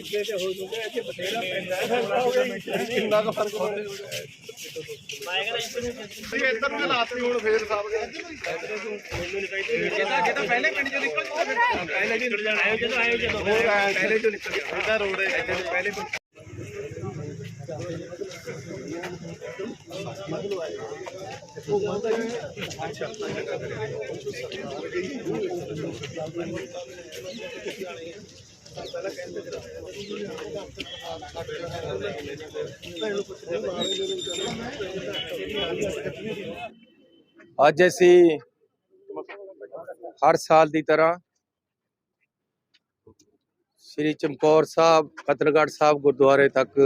ਅੱਗੇ ਤੇ ਹੋ ਜੂਗਾ ਇਹ ਬਥੇਰਾ ਪੈਂਦਾ ਕਿੰਨਾ ਕੁ ਫ਼ਰਕ ਪੈ ਮੈਂ ਕਹਿੰਦਾ ਜੀ ਇੱਧਰ ਨੂੰ ਲਾਤੀ ਹੁਣ ਫੇਰ ਸਾਹਿਬ ਇਹ ਤਾਂ ਪਹਿਲੇ ਪਿੰਡ ਚੋਂ ਨਿਕਲ ਜਾਓ ਪਹਿਲੇ ਵੀ ਨਿਕਲ ਜਾਣਾ ਆਇਓ ਜਦੋਂ ਆਇਓ ਜਦੋਂ ਪਹਿਲੇ ਜੋ ਨਿਕਲ ਗਿਆ। ਇਹਦਾ ਰੋਡ ਹੈ ਇੱਥੇ ਪਹਿਲੇ ਅੱਜ ਅਸੀਂ ਹਰ ਸਾਲ ਦੀ ਤਰ੍ਹਾਂ ਸ੍ਰੀ ਚਮਕੌਰ ਸਾਹਿਬ ਕਤਲਗੜ੍ਹ ਸਾਹਿਬ ਗੁਰਦੁਆਰੇ ਤੱਕ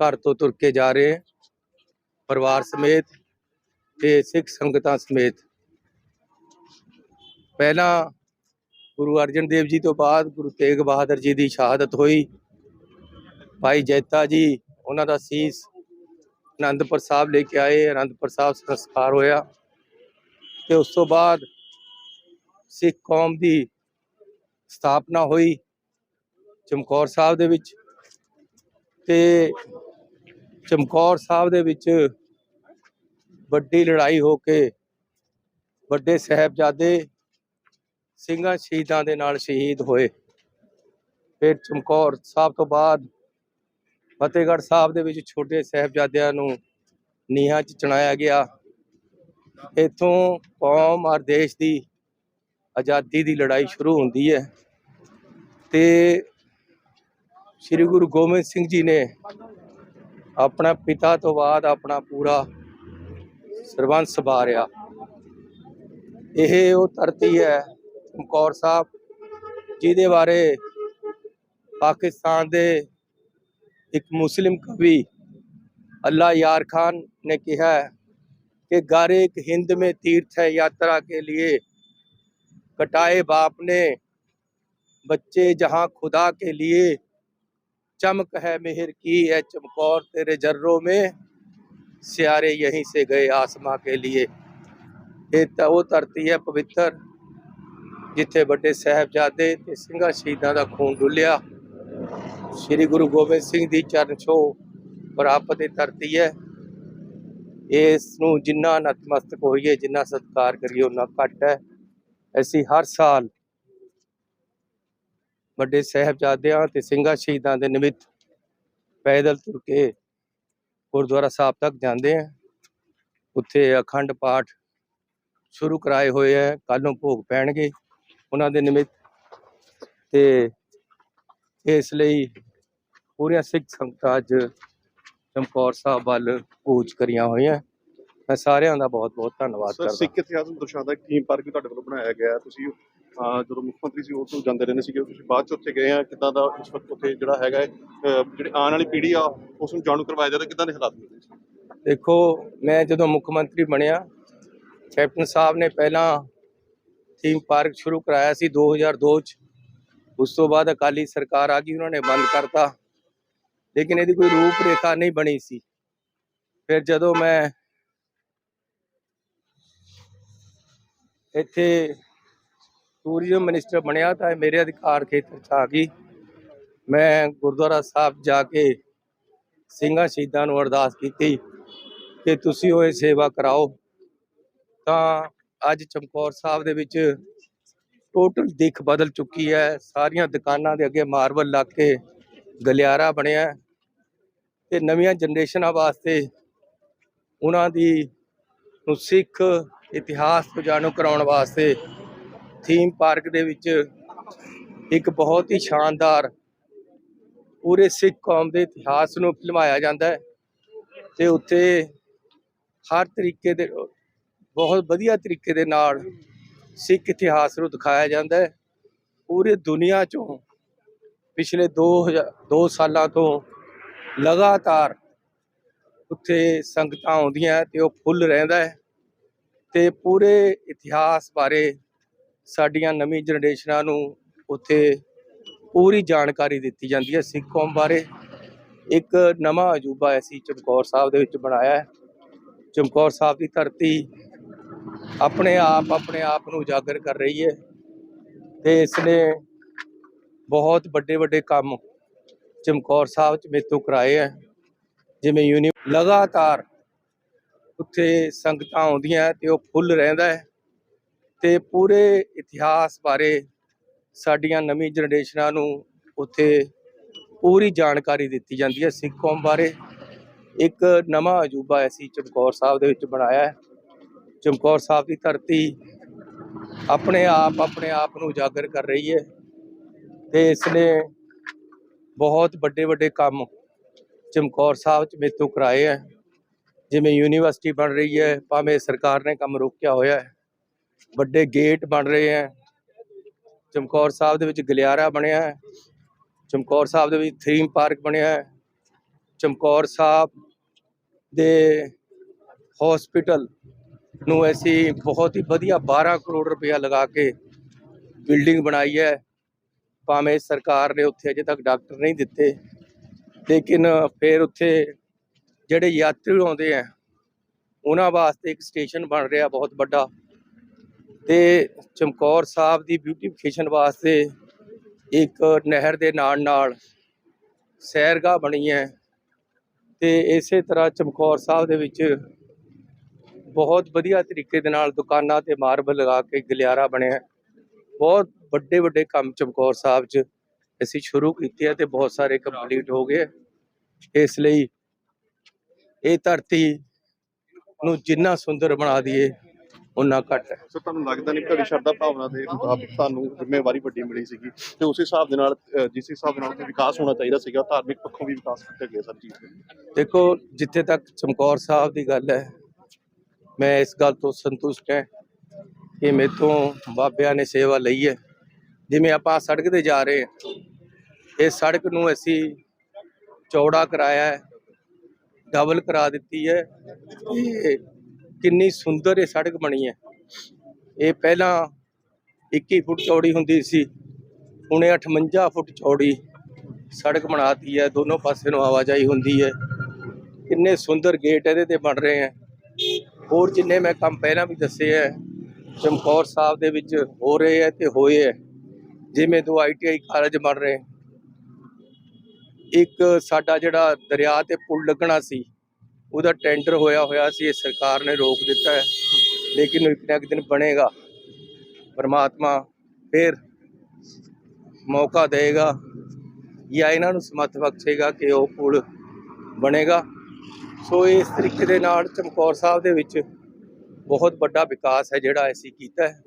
ਘਰ ਤੋਂ ਤੁਰ ਕੇ ਜਾ ਰਹੇ ਪਰਿਵਾਰ ਸਮੇਤ ਤੇ ਸਿੱਖ ਸੰਗਤਾਂ ਸਮੇਤ। ਪਹਿਲਾਂ ਗੁਰੂ ਅਰਜਨ ਦੇਵ ਜੀ ਤੋਂ ਬਾਅਦ ਗੁਰੂ ਤੇਗ ਬਹਾਦਰ ਜੀ ਦੀ ਸ਼ਹਾਦਤ ਹੋਈ। ਭਾਈ ਜੈਤਾ ਜੀ, ਉਹਨਾਂ ਦਾ ਸੀਸ ਅਨੰਦਪੁਰ ਸਾਹਿਬ ਲੈ ਕੇ ਆਏ। ਅਨੰਦਪੁਰ ਸਾਹਿਬ ਸੰਸਕਾਰ ਹੋਇਆ। ਤੇ ਉਸ ਤੋਂ ਬਾਅਦ ਸਿੱਖ ਕੌਮ ਦੀ ਸਥਾਪਨਾ ਹੋਈ ਚਮਕੌਰ ਸਾਹਿਬ ਦੇ ਵਿੱਚ। ਤੇ ਚਮਕੌਰ ਸਾਹਿਬ ਦੇ ਵਿੱਚ ਵੱਡੀ ਲੜਾਈ ਹੋ ਕੇ ਵੱਡੇ ਸਾਹਿਬਜ਼ਾਦੇ ਸਿੰਘਾਂ ਸ਼ਹੀਦਾਂ ਦੇ ਨਾਲ ਸ਼ਹੀਦ ਹੋਏ। ਫਿਰ ਚਮਕੌਰ ਸਾਹਿਬ ਤੋਂ ਬਾਅਦ ਫਤਿਹਗੜ੍ਹ ਸਾਹਿਬ ਦੇ ਵਿੱਚ ਛੋਟੇ ਸਾਹਿਬਜ਼ਾਦਿਆਂ ਨੂੰ ਨੀਹਾਂ 'ਚ ਚਣਾਇਆ ਗਿਆ। ਇੱਥੋਂ ਕੌਮ ਔਰ ਦੇਸ਼ ਦੀ ਆਜ਼ਾਦੀ ਦੀ ਲੜਾਈ ਸ਼ੁਰੂ ਹੁੰਦੀ ਹੈ ਤੇ ਸ੍ਰੀ ਗੁਰੂ ਗੋਬਿੰਦ ਸਿੰਘ ਜੀ ਨੇ ਆਪਣਾ ਪਿਤਾ ਤੋਂ ਬਾਅਦ ਆਪਣਾ ਪੂਰਾ ਸਰਬੰਸ ਸੰਭਾਰਿਆ। ਇਹ ਉਹ ਧਰਤੀ ਹੈ ਚਮਕੌਰ ਸਾਹਿਬ ਜਿਹਦੇ ਬਾਰੇ ਪਾਕਿਸਤਾਨ ਦੇ ਇੱਕ ਮੁਸਲਿਮ ਕਵੀ अल्लाह यार खान ने कहा है कि घर एक हिंद में तीर्थ है यात्रा के लिए कटाए बाप ने बच्चे जहां खुदा के लिए चमक है मेहर की है चमकौर तेरे जर्रों में सियारे यहीं से गए आसमां के लिए ਇਹ ਤਾਂ ਉਹ ਧਰਤੀ ਹੈ ਪਵਿੱਤਰ ਜਿੱਥੇ ਵੱਡੇ ਸਾਹਿਬਜ਼ਾਦੇ ਤੇ ਸਿੰਘਾਂ ਸ਼ਹੀਦਾਂ ਦਾ ਖੂਨ ਡੁੱਲਿਆ। ਸ੍ਰੀ ਗੁਰੂ ਗੋਬਿੰਦ ਸਿੰਘ ਦੀ ਚਰਨ ਛੋਹ ਪ੍ਰਾਪਤ ਇਹ ਧਰਤੀ ਹੈ। ਇਸ ਨੂੰ ਜਿੰਨਾ ਨਤਮਸਤਕ ਹੋਈਏ, ਜਿੰਨਾ ਸਤਿਕਾਰ ਕਰੀਏ ਉਹਨਾਂ ਘੱਟ ਹੈ। ਅਸੀਂ ਹਰ ਸਾਲ ਵੱਡੇ ਸਾਹਿਬਜ਼ਾਦਿਆਂ ਤੇ ਸਿੰਘਾਂ ਸ਼ਹੀਦਾਂ ਦੇ ਨਿਮਿਤ ਪੈਦਲ ਤੁਰ ਕੇ ਗੁਰਦੁਆਰਾ ਸਾਹਿਬ ਤੱਕ ਜਾਂਦੇ ਹਾਂ। ਉੱਥੇ ਅਖੰਡ ਪਾਠ ਸ਼ੁਰੂ ਕਰਾਏ ਹੋਏ ਹੈ। ਕੱਲ੍ਹ ਨੂੰ ਭੋਗ ਪੈਣਗੇ। ਉਹਨਾਂ ਦੇ ਨਿਮਿਤ ਤੇ ਇਸ ਲਈ ਪੂਰੀਆਂ ਸਿੱਖ ਸੰਗਤਾਂ ਅੱਜ ਚਮਕੌਰ ਸਾਹਿਬ ਵੱਲ ਕੂਚ ਕਰੀਆਂ ਹੋਈਆਂ। ਮੈਂ ਸਾਰਿਆਂ ਦਾ ਬਹੁਤ ਬਹੁਤ ਧੰਨਵਾਦ ਸਰ ਕਰਦਾ। ਸਿੱਖ ਇਤਿਹਾਸ ਨੂੰ ਦਰਸਾਉਂਦਾ ਇੱਕ ਥੀਮ ਪਾਰਕ ਵੀ ਤੁਹਾਡੇ ਵੱਲੋਂ ਬਣਾਇਆ ਗਿਆ ਹੈ। ਤੁਸੀਂ ਜਦੋਂ ਮੁੱਖ ਮੰਤਰੀ ਸੀ ਉਹ ਤੋਂ ਜਾਂਦੇ ਰਹਿੰਦੇ ਸੀਗੇ। ਤੁਸੀਂ ਬਾਅਦ ਚ ਉੱਥੇ ਗਏ ਆ। ਕਿੱਦਾਂ ਦਾ ਇਸ ਵਕਤ ਉੱਥੇ ਜਿਹੜਾ ਹੈਗਾ ਜਿਹੜੀ ਆਉਣ ਵਾਲੀ ਪੀੜ੍ਹੀ ਆ ਉਸ ਨੂੰ ਜਾਣੂ ਕਰਵਾਇਆ ਜਾਂਦਾ ਕਿੱਦਾਂ ਦੇ ਹਾਲਾਤ ਨੇ ਦੇਖੋ ਮੈਂ ਜਦੋਂ ਮੁੱਖ ਮੰਤਰੀ ਬਣਿਆ ਕੈਪਟਨ ਸਾਹਿਬ ਨੇ ਪਹਿਲਾਂ ਥੀਮ ਪਾਰਕ ਸ਼ੁਰੂ ਕਰਾਇਆ ਸੀ 2002 ਚ ਉਸ ਤੋਂ ਬਾਅਦ ਅਕਾਲੀ ਸਰਕਾਰ ਆ ਗਈ ਉਹਨਾਂ ਨੇ ਬੰਦ ਕਰਤਾ ਲੇਕਿਨ ਇਹਦੀ ਕੋਈ ਰੂਪ ਰੇਖਾ ਨਹੀਂ ਬਣੀ ਸੀ ਫਿਰ ਜਦੋਂ ਮੈਂ ਇੱਥੇ ਟੂਰਿਜ਼ਮ ਮਿਨਿਸਟਰ ਬਣਿਆ ਤਾਂ ਮੇਰੇ ਅਧਿਕਾਰ ਖੇਤਰ ਚ ਆ ਗਈ ਮੈਂ ਗੁਰਦੁਆਰਾ ਸਾਹਿਬ ਜਾ ਕੇ ਸਿੰਘਾਂ ਸ਼ਹੀਦਾਂ ਨੂੰ ਅਰਦਾਸ ਕੀਤੀ ਕਿ ਤੁਸੀਂ ਉਹ ਇਹ ਸੇਵਾ ਕਰਾਓ ਤਾਂ ਅੱਜ ਚਮਕੌਰ ਸਾਹਿਬ ਦੇ ਵਿੱਚ ਟੋਟਲ ਦਿੱਖ ਬਦਲ ਚੁੱਕੀ ਹੈ। ਸਾਰੀਆਂ ਦੁਕਾਨਾਂ ਦੇ ਅੱਗੇ ਮਾਰਬਲ ਲੱਗ ਕੇ ਗਲਿਆਰਾ ਬਣਿਆ ਹੈ ਤੇ ਨਵੀਆਂ ਜਨਰੇਸ਼ਨਾਂ ਵਾਸਤੇ ਉਹਨਾਂ ਦੀ ਨੂੰ ਸਿੱਖ ਇਤਿਹਾਸ ਤੋਂ ਜਾਣੂ ਕਰਾਉਣ ਵਾਸਤੇ ਥੀਮ ਪਾਰਕ ਦੇ ਵਿੱਚ ਇੱਕ ਬਹੁਤ ਹੀ ਸ਼ਾਨਦਾਰ ਪੂਰੇ ਸਿੱਖ ਕੌਮ ਦੇ ਇਤਿਹਾਸ ਨੂੰ ਫਿਲਮਾਇਆ ਜਾਂਦਾ ਹੈ ਤੇ ਉੱਥੇ ਹਰ ਤਰੀਕੇ ਦੇ ਬਹੁਤ ਵਧੀਆ ਤਰੀਕੇ ਦੇ ਨਾਲ ਸਿੱਖ ਇਤਿਹਾਸ ਨੂੰ ਦਿਖਾਇਆ ਜਾਂਦਾ ਹੈ। ਪੂਰੀ ਦੁਨੀਆ ਚੋਂ ਪਿਛਲੇ 2000 2 ਸਾਲਾਂ ਤੋਂ ਲਗਾਤਾਰ ਉੱਥੇ ਸੰਗਤਾਂ ਆਉਂਦੀਆਂ ਤੇ ਉਹ ਫੁੱਲ ਰਹਿੰਦਾ ਹੈ ਤੇ ਪੂਰੇ ਇਤਿਹਾਸ ਬਾਰੇ ਸਾਡੀਆਂ ਨਵੀਂ ਜਨਰੇਸ਼ਨਾਂ ਨੂੰ ਉੱਥੇ ਪੂਰੀ ਜਾਣਕਾਰੀ ਦਿੱਤੀ ਜਾਂਦੀ ਹੈ ਸਿੱਖ ਕੌਮ ਬਾਰੇ। ਇੱਕ ਨਵਾਂ ਅਜੂਬਾ ਅਸੀਂ ਚਮਕੌਰ ਸਾਹਿਬ ਦੇ ਵਿੱਚ ਬਣਾਇਆ ਹੈ। ਚਮਕੌਰ ਸਾਹਿਬ ਦੀ ਧਰਤੀ ਆਪਣੇ ਆਪ ਆਪਣੇ ਆਪ ਨੂੰ ਉਜਾਗਰ ਕਰ ਰਹੀ ਹੈ ਤੇ ਇਸ ਨੇ ਬਹੁਤ ਵੱਡੇ ਵੱਡੇ ਕੰਮ ਚਮਕੌਰ ਸਾਹਿਬ ਚ ਮੇਤੋਂ ਕਰਾਏ ਆ ਜਿਵੇਂ ਯੂਨੀ ਲਗਾਤਾਰ ਉੱਥੇ ਸੰਗਤਾਂ ਆਉਂਦੀਆਂ ਤੇ ਉਹ ਫੁੱਲ ਰਹਿੰਦਾ ਹੈ ਤੇ ਪੂਰੇ ਇਤਿਹਾਸ ਬਾਰੇ ਸਾਡੀਆਂ ਨਵੀਂ ਜਨਰੇਸ਼ਨਾਂ ਨੂੰ ਉੱਥੇ ਪੂਰੀ ਜਾਣਕਾਰੀ ਦਿੱਤੀ ਜਾਂਦੀ ਹੈ। ਸਿੱਖ ਕੌਮ ਬਾਰੇ ਇੱਕ ਨਵਾਂ ਅਜੂਬਾ ਅਸੀਂ ਚਮਕੌਰ ਸਾਹਿਬ ਦੇ ਵਿੱਚ ਬਣਾਇਆ ਹੈ। ਚਮਕੌਰ ਸਾਹਿਬ ਦੀ ਧਰਤੀ ਆਪਣੇ ਆਪ ਆਪਣੇ ਆਪ ਨੂੰ ਉਜਾਗਰ ਕਰ ਰਹੀ ਹੈ ਤੇ ਇਸ ਨੇ ਬਹੁਤ ਵੱਡੇ ਵੱਡੇ ਕੰਮ ਚਮਕੌਰ ਸਾਹਿਬ ਚ ਮੇਤੋਂ ਕਰਾਏ ਹੈ। ਜਿਵੇਂ ਯੂਨੀਵਰਸਿਟੀ ਬਣ ਰਹੀ ਹੈ, ਭਾਵੇਂ ਸਰਕਾਰ ਨੇ ਕੰਮ ਰੋਕਿਆ ਹੋਇਆ ਹੈ, ਵੱਡੇ ਗੇਟ ਬਣ ਰਹੇ ਹੈ। ਚਮਕੌਰ ਸਾਹਿਬ ਦੇ ਵਿੱਚ ਗਲਿਆਰਾ ਬਣਿਆ ਹੈ, ਚਮਕੌਰ ਸਾਹਿਬ ਦੇ ਵਿੱਚ ਥੀਮ ਪਾਰਕ ਬਣਿਆ ਹੈ। ਚਮਕੌਰ ਸਾਹਿਬ ਦੇ ਹਸਪੀਟਲ ਨੂੰ ਅਸੀਂ ਬਹੁਤ ਹੀ ਵਧੀਆ 12 ਕਰੋੜ ਰੁਪਇਆ ਲਗਾ ਕੇ ਬਿਲਡਿੰਗ ਬਣਾਈ ਹੈ। ਭਾਵੇਂ ਸਰਕਾਰ ਨੇ ਉੱਥੇ ਅਜੇ ਤੱਕ ਡਾਕਟਰ ਨਹੀਂ ਦਿੱਤੇ, ਲੇਕਿਨ ਫਿਰ ਉੱਥੇ ਜਿਹੜੇ ਯਾਤਰੀ ਆਉਂਦੇ ਆ, ਉਹਨਾਂ ਵਾਸਤੇ ਇੱਕ ਸਟੇਸ਼ਨ ਬਣ ਰਿਹਾ ਬਹੁਤ ਵੱਡਾ ਤੇ ਚਮਕੌਰ ਸਾਹਿਬ ਦੀ ਬਿਊਟੀਫਿਕੇਸ਼ਨ ਵਾਸਤੇ ਇੱਕ ਨਹਿਰ ਦੇ ਨਾਲ ਨਾਲ ਸੈਰਗਾਹ ਬਣੀ ਹੈ ਤੇ ਇਸੇ ਤਰ੍ਹਾਂ ਚਮਕੌਰ ਸਾਹਿਬ ਦੇ ਵਿੱਚ ਬਹੁਤ ਵਧੀਆ ਤਰੀਕੇ ਦੇ ਨਾਲ ਦੁਕਾਨਾਂ ਤੇ ਮਾਰਬਲ ਲਗਾ ਕੇ ਗਲਿਆਰਾ ਬਣਿਆ। ਬਹੁਤ ਵੱਡੇ ਵੱਡੇ ਕੰਮ ਚਮਕੌਰ ਸਾਹਿਬ 'ਚ ਅਸੀਂ ਸ਼ੁਰੂ ਕੀਤੇ ਆ ਤੇ ਬਹੁਤ ਸਾਰੇ ਕੰਪਲੀਟ ਹੋ ਗਏ ਇਸ ਲਈ ਇਹ ਧਰਤੀ ਨੂੰ ਜਿੰਨਾ ਸੁੰਦਰ ਬਣਾ ਦਈਏ ਉਨਾ ਘੱਟ ਹੈ। ਸੋ ਤੁਹਾਨੂੰ ਲੱਗਦਾ ਨਹੀਂ ਤੁਹਾਡੀ ਸ਼ਰਧਾ ਭਾਵਨਾ ਦੇ ਮੁਤਾਬਕ ਤੁਹਾਨੂੰ ਜ਼ਿੰਮੇਵਾਰੀ ਵੱਡੀ ਮਿਲੀ ਸੀਗੀ ਤੇ ਉਸੇ ਹਿਸਾਬ ਦੇ ਨਾਲ ਜਿਸ ਹਿਸਾਬ ਦੇ ਨਾਲ ਉੱਥੇ ਵਿਕਾਸ ਹੋਣਾ ਚਾਹੀਦਾ ਸੀਗਾ ਧਾਰਮਿਕ ਪੱਖੋਂ ਵੀ ਵਿਕਾਸ ਕੀਤਾ ਗਿਆ ਸਰ ਜੀ। ਦੇਖੋ ਜਿੱਥੇ ਤੱਕ ਚਮਕੌਰ ਸਾਹਿਬ ਦੀ ਗੱਲ ਹੈ ਮੈਂ ਇਸ ਗੱਲ ਤੋਂ ਸੰਤੁਸ਼ਟ ਹਾਂ ਕਿ ਮੇਥੋਂ ਬਾਬਿਆਂ ਨੇ ਸੇਵਾ ਲਈ ਹੈ। ਜਿਵੇਂ ਆਪਾਂ ਸੜਕ ਤੇ ਜਾ ਰਹੇ ਹਾਂ, ਇਹ ਸੜਕ ਨੂੰ ਅਸੀਂ ਚੌੜਾ ਕਰਾਇਆ ਹੈ ਡਬਲ ਕਰਾ ਦਿੱਤੀ ਹੈ। ਇਹ ਕਿੰਨੀ ਸੁੰਦਰ ਇਹ ਸੜਕ ਬਣੀ ਹੈ। ਇਹ ਪਹਿਲਾਂ 21 ਫੁੱਟ ਚੌੜੀ ਹੁੰਦੀ ਸੀ, ਹੁਣ ਇਹ 58 ਫੁੱਟ ਚੌੜੀ ਸੜਕ ਬਣਾਤੀ ਹੈ। ਦੋਨੋਂ ਪਾਸੇ ਨੂੰ ਆਵਾਜਾਈ ਹੁੰਦੀ ਹੈ। ਕਿੰਨੇ ਸੁੰਦਰ ਗੇਟ ਇਹਦੇ ਤੇ ਬਣ ਰਹੇ ਹੈ। ਹੋਰ ਜਿੰਨੇ ਮੈਂ ਕੰਮ ਪਹਿਲਾਂ ਵੀ ਦੱਸੇ ਹੈ, ਚਮਕੌਰ ਸਾਹਿਬ ਦੇ ਵਿੱਚ ਹੋ ਰਹੇ ਹੈ ਤੇ ਹੋਏ ਹੈ। ਜਿਵੇਂ ਦੋ ਆਈਟੀਆਈ ਕਾਲਜ ਬਣ ਰਹੇ। ਇੱਕ ਸਾਡਾ ਜਿਹੜਾ ਦਰਿਆ ਤੇ ਪੁਲ ਲੱਗਣਾ ਸੀ, ਉਹਦਾ ਟੈਂਡਰ ਹੋਇਆ ਹੋਇਆ ਸੀ, ਇਹ ਸਰਕਾਰ ਨੇ ਰੋਕ ਦਿੱਤਾ ਹੈ। ਲੇਕਿਨ ਇੱਕ ਨਾ ਇੱਕ ਦਿਨ ਬਣੇਗਾ। ਪਰਮਾਤਮਾ ਫਿਰ ਮੌਕਾ ਦੇਗਾ ਜਾਂ ਇਹਨਾਂ ਨੂੰ ਸਮਰਥ ਬਖਸ਼ੇਗਾ ਕਿ ਉਹ ਪੁਲ ਬਣੇਗਾ। ਸੋ ਇਸ ਤਰੀਕੇ ਦੇ ਨਾਲ ਚਮਕੌਰ ਸਾਹਿਬ ਦੇ ਵਿੱਚ ਬਹੁਤ ਵੱਡਾ ਵਿਕਾਸ ਹੈ ਜਿਹੜਾ ਅਸੀਂ ਕੀਤਾ ਹੈ,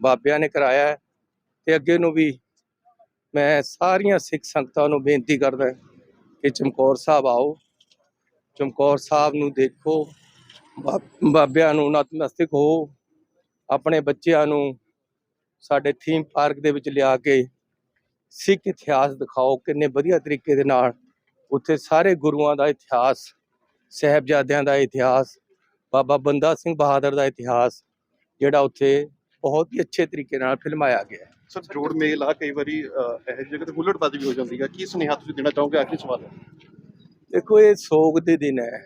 ਬਾਬਿਆਂ ਨੇ ਕਰਾਇਆ ਹੈ ਤੇ ਅੱਗੇ ਨੂੰ ਵੀ ਮੈਂ ਸਾਰੀਆਂ ਸਿੱਖ ਸੰਗਤਾਂ ਨੂੰ ਬੇਨਤੀ ਕਰਦਾ ਕਿ ਚਮਕੌਰ ਸਾਹਿਬ ਆਓ, ਚਮਕੌਰ ਸਾਹਿਬ ਨੂੰ ਦੇਖੋ ਬਾ- ਬਾਬਿਆਂ ਨੂੰ ਨਤਮਸਤਕ ਹੋ, ਆਪਣੇ ਬੱਚਿਆਂ ਨੂੰ ਸਾਡੇ ਥੀਮ ਪਾਰਕ ਦੇ ਵਿੱਚ ਲਿਆ ਕੇ ਸਿੱਖ ਇਤਿਹਾਸ ਦਿਖਾਓ, ਕਿੰਨੇ ਵਧੀਆ ਤਰੀਕੇ ਦੇ ਨਾਲ ਉੱਥੇ ਸਾਰੇ ਗੁਰੂਆਂ ਦਾ ਇਤਿਹਾਸ ਸਹਿਬਜ਼ਾਦਿਆਂ ਦਾ ਇਤਿਹਾਸ ਬਾਬਾ ਬੰਦਾ ਸਿੰਘ ਬਹਾਦਰ ਦਾ ਇਤਿਹਾਸ ਜਿਹੜਾ ਉੱਥੇ ਬਹੁਤ ਹੀ ਅੱਛੇ ਤਰੀਕੇ ਨਾਲ ਫਿਲਮਾਇਆ ਗਿਆ ਹੈ। ਸਰ ਜੋੜ ਮੇਲ ਆ ਕਈ ਵਾਰੀ ਇਹੋ ਜਗ੍ਹਾ ਤੇ ਹੁੱਲੜਬਾਜ਼ੀ ਵੀ ਹੋ ਜਾਂਦੀ ਹੈ। ਕੀ ਸੁਨੇਹਾ ਤੁਸੀਂ ਦੇਣਾ ਚਾਹੋਗੇ? ਆਖਰੀ ਸਵਾਲ ਹੈ। ਦੇਖੋ ਇਹ ਸੋਗ ਦੇ ਦਿਨ ਹੈ।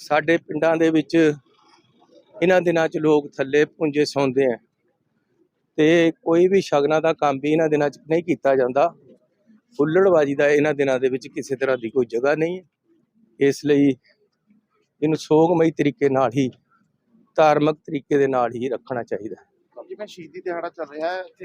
ਸਾਡੇ ਪਿੰਡਾਂ ਦੇ ਵਿੱਚ ਇਹਨਾਂ ਦਿਨਾਂ 'ਚ ਲੋਕ ਥੱਲੇ ਪੁੰਜੇ ਸੌਂਦੇ ਆ ਤੇ ਕੋਈ ਵੀ ਸ਼ਗਨਾਂ ਦਾ ਕੰਮ ਵੀ ਇਹਨਾਂ ਦਿਨਾਂ 'ਚ ਨਹੀਂ ਕੀਤਾ ਜਾਂਦਾ। ਹੁੱਲੜਬਾਜੀ ਦਾ ਇਹਨਾਂ ਦਿਨਾਂ ਦੇ ਵਿੱਚ ਕਿਸੇ ਤਰ੍ਹਾਂ ਦੀ ਕੋਈ ਜਗ੍ਹਾ ਨਹੀਂ ਹੈ। ਇਸ ਲਈ ਇਹਨੂੰ ਸੋਗਮਈ ਤਰੀਕੇ ਨਾਲ ਹੀ ਧਾਰਮਿਕ ਤਰੀਕੇ ਦੇ ਨਾਲ ਹੀ ਰੱਖਣਾ ਚਾਹੀਦਾ ਜਿਵੇਂ ਸ਼ਹੀਦੀ ਦਿਹਾੜਾ ਚੱਲ ਰਿਹਾ ਹੈ